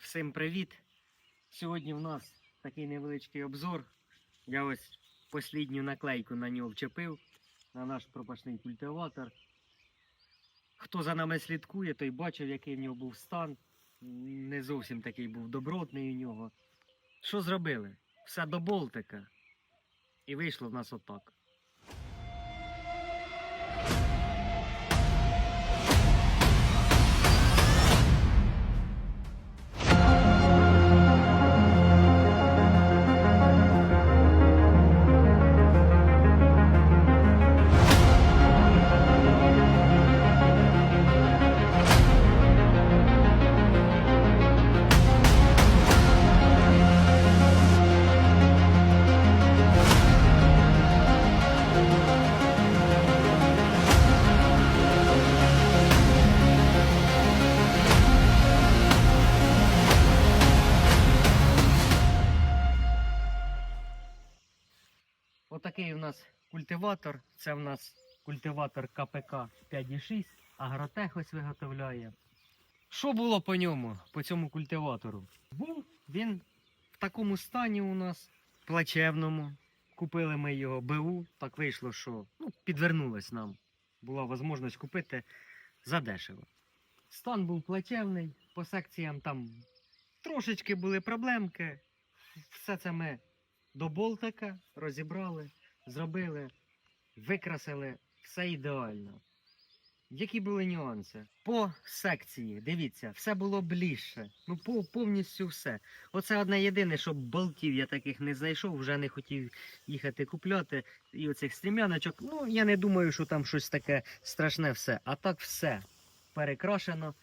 Всім привіт! Сьогодні в нас такий невеличкий обзор. Я ось послідню наклейку на нього вчепив на наш пропашний культиватор. Хто за нами слідкує, той бачив, який в нього був стан. Не зовсім такий був добротний у нього. Що зробили? Все до болтика. І вийшло в нас отак. Культиватор. Це в нас культиватор КПК 5.6. Агротех ось виготовляє. Що було по ньому, по цьому культиватору? Був він в такому стані у нас, плачевному. Купили ми його БУ. Так вийшло, що ну, підвернулось нам. Була можливість купити задешево. Стан був плачевний, по секціям там трошечки були проблемки. Все це ми до болтика розібрали, зробили, викрасили, все ідеально. Які були нюанси? По секції, дивіться, все було ближче. Ну, по, повністю все. Оце одне єдине, щоб болтів я таких не знайшов, вже не хотів їхати купляти. І оцих стрімяночок. Ну, я не думаю, що там щось таке страшне все. А так все перекрашено.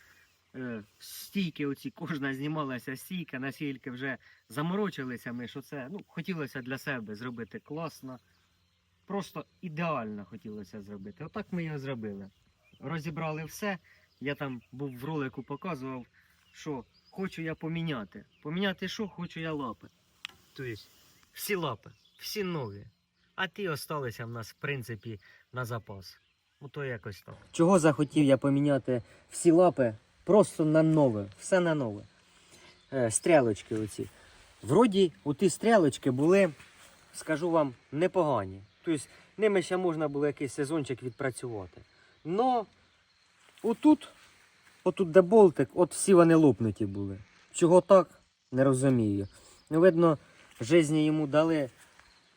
Е, стійки оці, кожна знімалася стійка, настільки вже заморочилися ми, що це ну, хотілося для себе зробити класно. Просто ідеально хотілося зробити. Отак ми його зробили. Розібрали все. Я там був в ролику, показував, що хочу я поміняти. Поміняти що? Хочу я лапи. Тобто всі лапи, всі нові. А ті осталися в нас, в принципі, на запас. Ото якось так. Чого захотів я поміняти всі лапи просто на нове, все на нове. Е, стрілочки оці. Вроді, у ті стрілочки були, скажу вам, непогані. Тобто ними ще можна було якийсь сезончик відпрацювати. Но отут, отут де болтик, от всі вони лопнуті були. Чого так, не розумію. Ну, видно, житті йому дали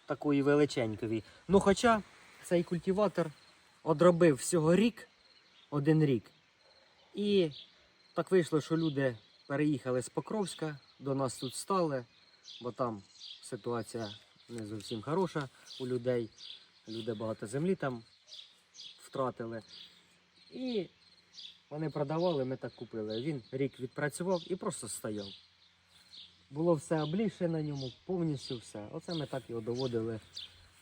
такої величенької. Ну, хоча цей культиватор одробив всього рік, один рік. І так вийшло, що люди переїхали з Покровська, до нас тут стали, бо там ситуація не зовсім хороша у людей. Люди багато землі там втратили. І вони продавали, ми так купили. Він рік відпрацював і просто стояв. Було все обліше на ньому, повністю все. Оце ми так його доводили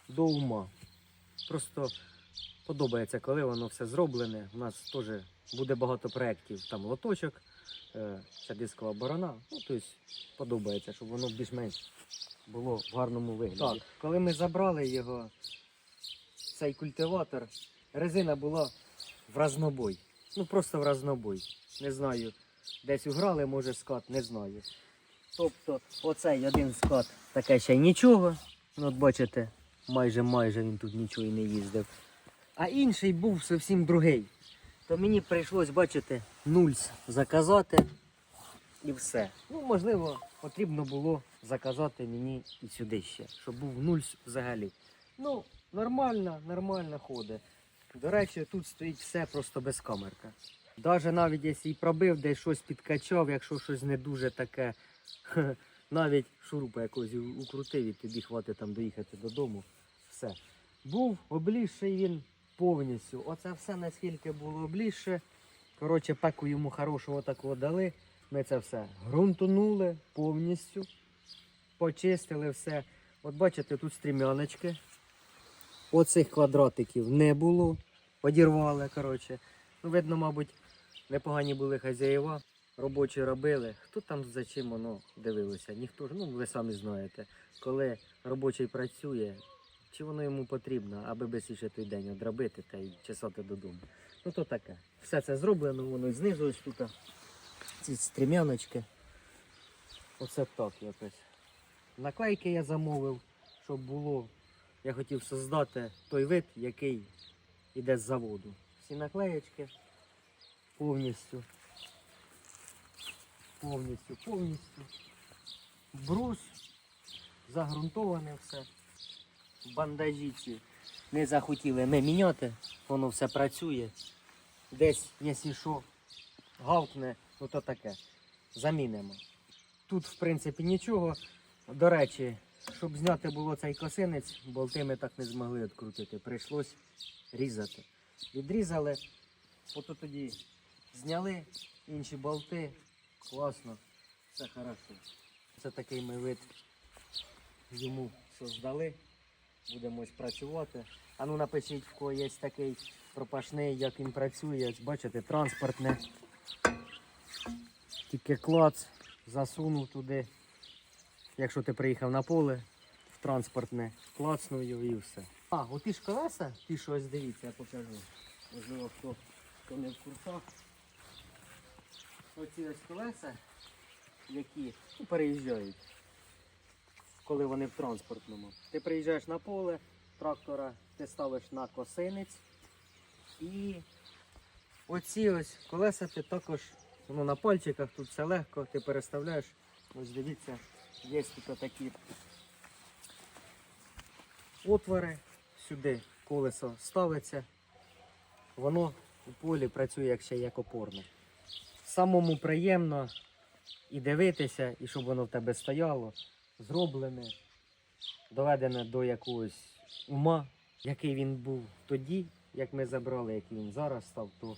до ума. Просто подобається, коли воно все зроблене. У нас теж буде багато проєктів, там лоточок, е, ця дискова борона. Ну, тобто подобається, щоб воно більш-менш було в гарному вигляді. Так, коли ми забрали його, цей культиватор, резина була в разнобой. Ну просто в разнобой. Не знаю, десь уграли, може скат, не знаю. Тобто оцей один скат таке ще нічого. Ну, от бачите, майже майже він тут нічого і не їздив. А інший був зовсім другий. То мені прийшлось, бачите, нульс заказати і все. Ну, можливо, потрібно було заказати мені і сюди ще, щоб був нульс взагалі. Ну, нормально, нормально ходить. До речі, тут стоїть все просто без камерка. Даже навіть якщо і пробив, десь щось підкачав, якщо щось не дуже таке, навіть шурупа якогось укрутив і тобі хватить там доїхати додому. Все. Був облізший він повністю. Оце все наскільки було облізше. Коротше, пеку йому хорошого такого дали. Ми це все грунтунули повністю. Почистили все. От бачите, тут стрімяночки. Оцих квадратиків не було. Подірвали, коротше. Ну, видно, мабуть, непогані були хазяїва. Робочі робили. Хто там за чим воно дивилося? Ніхто ж, ну ви самі знаєте, коли робочий працює, чи воно йому потрібно, аби бисіше той день одробити та й чесати додому. Ну то таке. Все це зроблено, воно знизу ось тут. Ці стрімяночки. Оце так якось. Наклейки я замовив, щоб було. Я хотів создати той вид, який іде з заводу. Всі наклеєчки повністю. Повністю, повністю. Брус, загрунтоване все. Бандажі ці не захотіли ми міняти, воно все працює. Десь, якщо що, гавкне, ну то таке. Замінимо. Тут, в принципі, нічого. До речі, щоб зняти було цей косинець, болти ми так не змогли відкрутити. Прийшлось різати. Відрізали, ото тоді зняли інші болти. Класно, все хорошо. Це такий ми вид йому создали. Будемо ось працювати. А ну напишіть, в кого є такий пропашний, як він працює. Бачите, транспортне. Тільки клац засунув туди. Якщо ти приїхав на поле в транспортне, клацнув його і все. А, оті ж колеса, ті, що ось дивіться, я покажу. Можливо, хто, хто не в курсах. Оці ось колеса, які ну, переїжджають, коли вони в транспортному. Ти приїжджаєш на поле трактора, ти ставиш на косинець і оці ось колеса ти також воно на пальчиках, тут все легко, ти переставляєш. Ось дивіться, є тут такі отвори, сюди колесо ставиться, воно у полі працює як ще як опорне. Самому приємно і дивитися, і щоб воно в тебе стояло, зроблене, доведене до якогось ума, який він був тоді, як ми забрали, який він зараз став, то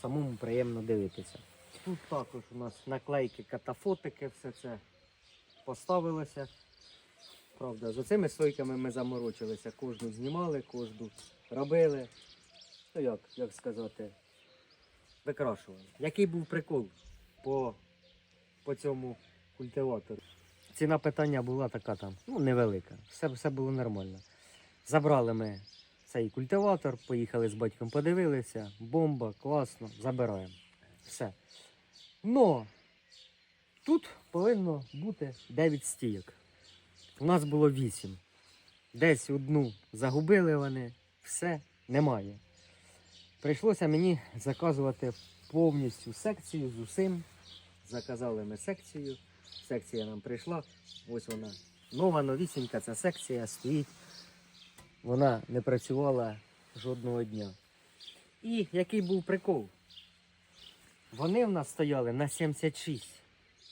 самому приємно дивитися. Тут також у нас наклейки, катафотики, все це поставилося. Правда, з цими стойками ми заморочилися. Кожну знімали, кожну робили. Ну як, як сказати, викрашували. Який був прикол по, по цьому культиватору? Ціна питання була така там, ну невелика. Все, все було нормально. Забрали ми цей культиватор, поїхали з батьком, подивилися, бомба, класно, забираємо. Все. Но тут повинно бути 9 стійок. У нас було 8. Десь одну загубили вони, все немає. Прийшлося мені заказувати повністю секцію з усім. Заказали ми секцію. Секція нам прийшла. Ось вона. Нова новісінька ця секція стоїть. Вона не працювала жодного дня. І який був прикол? Вони в нас стояли на 76.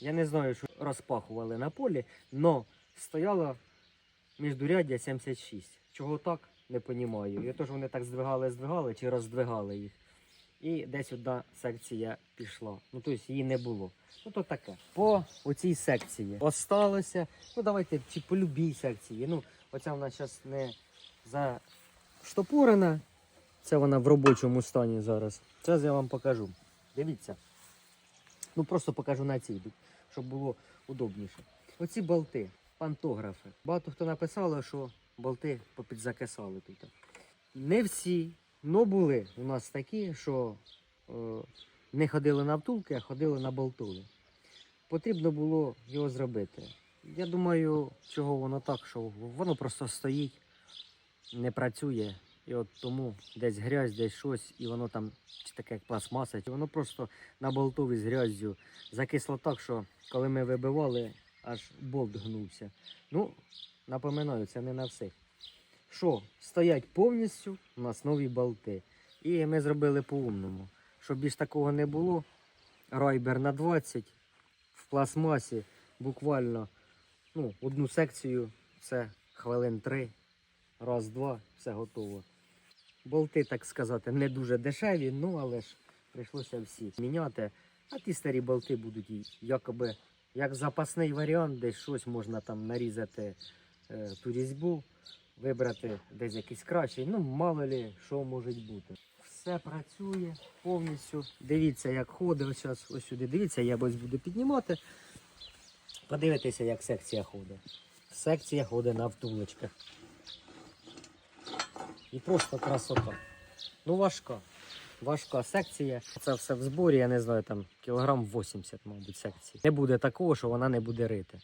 Я не знаю, що розпахували на полі, але стояло міждуряддя 76. Чого так, не розумію. І то ж вони так здвигали, здвигали чи роздвигали їх. І десь одна секція пішла. Ну, тобто її не було. Ну то таке. По оцій секції осталося. Ну давайте чи по любій секції. Ну, оця вона зараз не заштопорена. Це вона в робочому стані зараз. Зараз я вам покажу. Дивіться. Ну просто покажу на цій, щоб було удобніше. Оці болти, пантографи. Багато хто написало, що болти попідзакисали тут. Не всі, але були у нас такі, що е, не ходили на втулки, а ходили на болтові. Потрібно було його зробити. Я думаю, чого воно так, що воно просто стоїть, не працює. І от тому десь грязь, десь щось, і воно там чи таке як пластмаса, чи воно просто на болтові з гряззю закисло так, що коли ми вибивали, аж болт гнувся. Ну, напоминаю, це не на всіх. Що, стоять повністю у нас нові болти. І ми зробили по-умному. Щоб більш такого не було, райбер на 20 в пластмасі буквально ну, одну секцію, це хвилин 3, раз, два, все готово. Болти, так сказати, не дуже дешеві, ну але ж прийшлося всі міняти. А ті старі болти будуть якоби як запасний варіант, десь щось можна там нарізати е, ту різьбу, вибрати десь якийсь кращий. Ну, мало лі, що може бути. Все працює повністю. Дивіться, як ходить. Ось, ось сюди. Дивіться, я ось буду піднімати. Подивитися, як секція ходить. Секція ходить на втулочках. І просто красота. Ну важка. важка секція. Це все в зборі, я не знаю, там кілограм 80, мабуть, секції. Не буде такого, що вона не буде рити.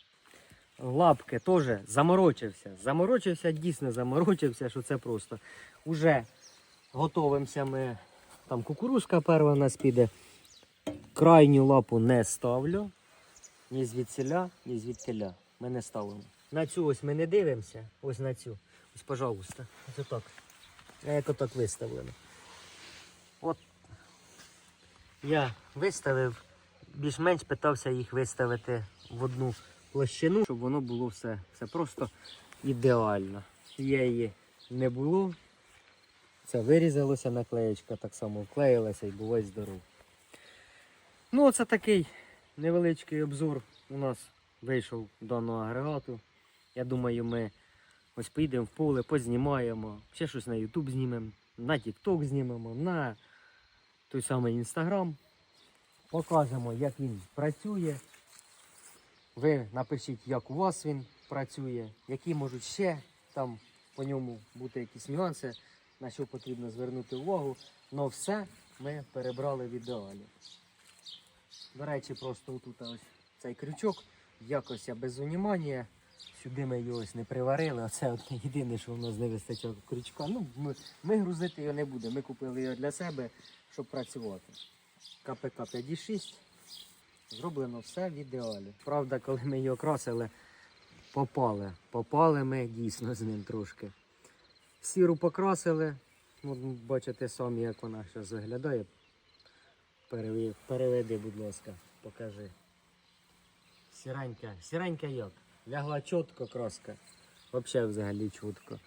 Лапки теж заморочився. Заморочився, дійсно заморочився, що це просто. Уже готовимося ми. Там кукурузка перша у нас піде. Крайню лапу не ставлю. Ні звідсіля, ні звідтіля. Ми не ставимо. На цю ось ми не дивимося. Ось на цю. Ось, пожалуйста. Ось отак. Як отак виставлено. От я виставив, більш-менш питався їх виставити в одну площину, щоб воно було все, все просто ідеально. Її не було. Це вирізалося наклеєчка, так само вклеїлася і бувай здоров. Ну, оце такий невеличкий обзор у нас вийшов даного агрегату. Я думаю, ми ось поїдемо в поле, познімаємо, ще щось на YouTube знімемо, на TikTok знімемо, на той самий Instagram. Покажемо, як він працює. Ви напишіть, як у вас він працює, які можуть ще там по ньому бути якісь нюанси, на що потрібно звернути увагу. Но все ми перебрали в ідеалі. До речі, просто тут ось цей крючок, якось я без унімання. Сюди ми його ось не приварили. Оце от єдине, що в нас не вистачало крючка. Ну, ми, ми грузити його не будемо. Ми купили його для себе, щоб працювати. КПК 5,6. Зроблено все в ідеалі. Правда, коли ми його красили, попали. Попали ми дійсно з ним трошки. Сіру покрасили. От бачите самі, як вона зараз виглядає. Переведи, будь ласка, покажи. Сіренька, сіренька як? Лягла чітко краска. Взагалі взагалі чітко.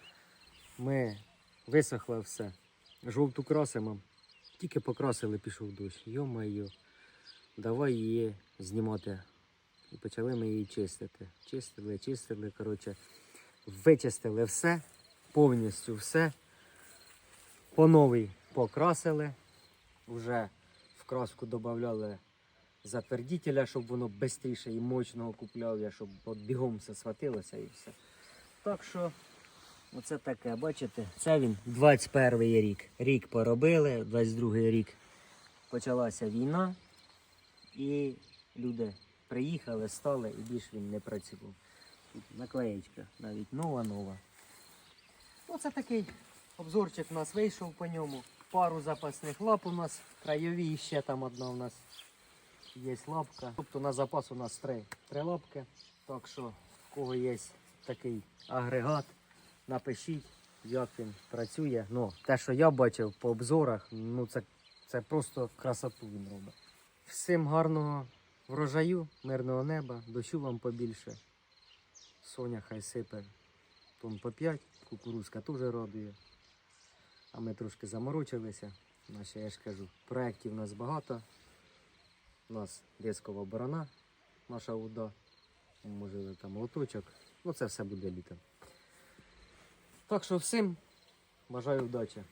Ми висохло все. Жовту красимо. Тільки покрасили, пішов дощ. Йо-моє, давай її знімати. І почали ми її чистити. Чистили, чистили, коротше, вичистили все, повністю все. По новій покрасили. Вже в краску додавали затвердителя, щоб воно швидше і мощного купляв я, щоб от бігом все схватилося і все. Так що, оце таке, бачите, це він 21 рік. Рік поробили, 22 рік почалася війна, і люди приїхали, стали і більш він не працював. Тут наклеєчка навіть нова-нова. Оце такий обзорчик у нас вийшов по ньому. Пару запасних лап у нас, краєві ще там одна у нас є лапка. Тобто на запас у нас три, три лапки. Так що, в кого є такий агрегат, напишіть, як він працює. Ну, те, що я бачив по обзорах, ну це, це просто красоту він робить. Всім гарного врожаю, мирного неба, дощу вам побільше. Соня хай сипе тон по 5, кукурузка теж радує. А ми трошки заморочилися. Наші, я ж кажу, проєктів у нас багато. У нас дискова борона, наша уда. Може там лоточок. Ну це все буде літом. Так що всім бажаю вдачі.